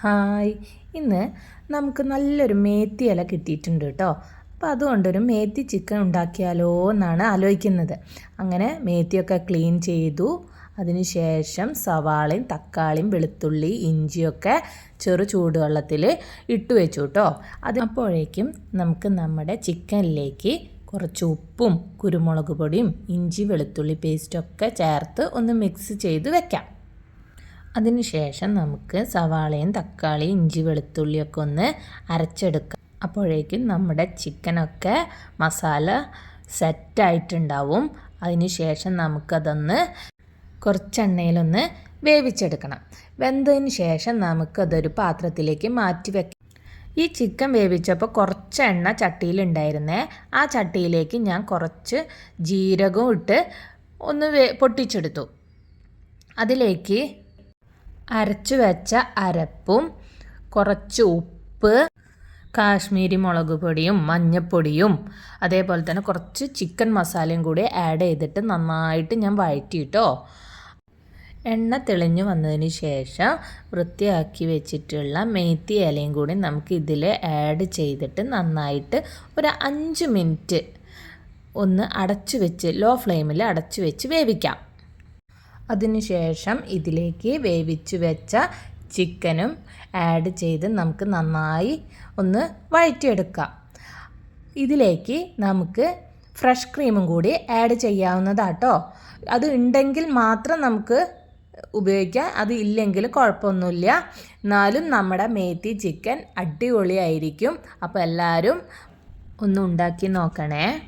Hi. ഇന്ന് നമുക്ക് നല്ലൊരു മേത്തി ഇല കിട്ടിയിട്ടുണ്ട് കേട്ടോ. അപ്പോൾ അതുകൊണ്ടൊരു മേത്തി ചിക്കൻ ഉണ്ടാക്കിയാലോ എന്നാണ് ആലോചിക്കുന്നത്. അങ്ങനെ മേത്തിയൊക്കെ ക്ലീൻ ചെയ്തു. അതിനുശേഷം സവാളയും തക്കാളിയും വെളുത്തുള്ളി ഇഞ്ചിയൊക്കെ ചെറു ചൂടുവെള്ളത്തിൽ ഇട്ട് വെച്ചു കേട്ടോ. അത് അപ്പോഴേക്കും നമുക്ക് നമ്മുടെ ചിക്കനിലേക്ക് കുറച്ച് ഉപ്പും കുരുമുളക് പൊടിയും ഇഞ്ചി വെളുത്തുള്ളി പേസ്റ്റൊക്കെ ചേർത്ത് ഒന്ന് മിക്സ് ചെയ്ത് വെക്കാം. അതിനുശേഷം നമുക്ക് സവാളയും തക്കാളിയും ഇഞ്ചി വെളുത്തുള്ളിയൊക്കെ ഒന്ന് അരച്ചെടുക്കാം. അപ്പോഴേക്കും നമ്മുടെ ചിക്കനൊക്കെ മസാല സെറ്റായിട്ടുണ്ടാവും. അതിനുശേഷം നമുക്കതൊന്ന് കുറച്ചെണ്ണയിലൊന്ന് വേവിച്ചെടുക്കണം. വെന്തതിന് ശേഷം നമുക്കതൊരു പാത്രത്തിലേക്ക് മാറ്റി വെക്കാം. ഈ ചിക്കൻ വേവിച്ചപ്പോൾ കുറച്ച് എണ്ണ ചട്ടിയിലുണ്ടായിരുന്നേ. ആ ചട്ടിയിലേക്ക് ഞാൻ കുറച്ച് ജീരകവും ഇട്ട് ഒന്ന് പൊട്ടിച്ചെടുത്തു. അതിലേക്ക് അരച്ചു വെച്ച അരപ്പും കുറച്ച് ഉപ്പ് കാശ്മീരി മുളക് പൊടിയും മഞ്ഞൾപ്പൊടിയും അതേപോലെ തന്നെ കുറച്ച് ചിക്കൻ മസാലയും കൂടി ആഡ് ചെയ്തിട്ട് നന്നായിട്ട് ഞാൻ വഴറ്റിയിട്ടോ. എണ്ണ തെളിഞ്ഞു വന്നതിന് ശേഷം വൃത്തിയാക്കി വെച്ചിട്ടുള്ള മേത്തി ഇലയും കൂടി നമുക്ക് ഇതിൽ ആഡ് ചെയ്തിട്ട് നന്നായിട്ട് ഒരു അഞ്ച് മിനിറ്റ് ഒന്ന് അടച്ചു വെച്ച് ലോ ഫ്ലെയിമിൽ അടച്ചു വെച്ച് വേവിക്കാം. അതിനുശേഷം ഇതിലേക്ക് വേവിച്ച് വെച്ച ചിക്കനും ആഡ് ചെയ്ത് നമുക്ക് നന്നായി ഒന്ന് വഴറ്റിയെടുക്കാം. ഇതിലേക്ക് നമുക്ക് ഫ്രഷ് ക്രീമും കൂടി ആഡ് ചെയ്യാവുന്നതാട്ടോ. അത് ഉണ്ടെങ്കിൽ മാത്രം നമുക്ക് ഉപയോഗിക്കാം. അത് ഇല്ലെങ്കിൽ കുഴപ്പമൊന്നുമില്ല. എന്നാലും നമ്മുടെ മേത്തി ചിക്കൻ അടിപൊളിയായിരിക്കും. അപ്പോൾ എല്ലാവരും ഒന്ന് ഉണ്ടാക്കി നോക്കണേ.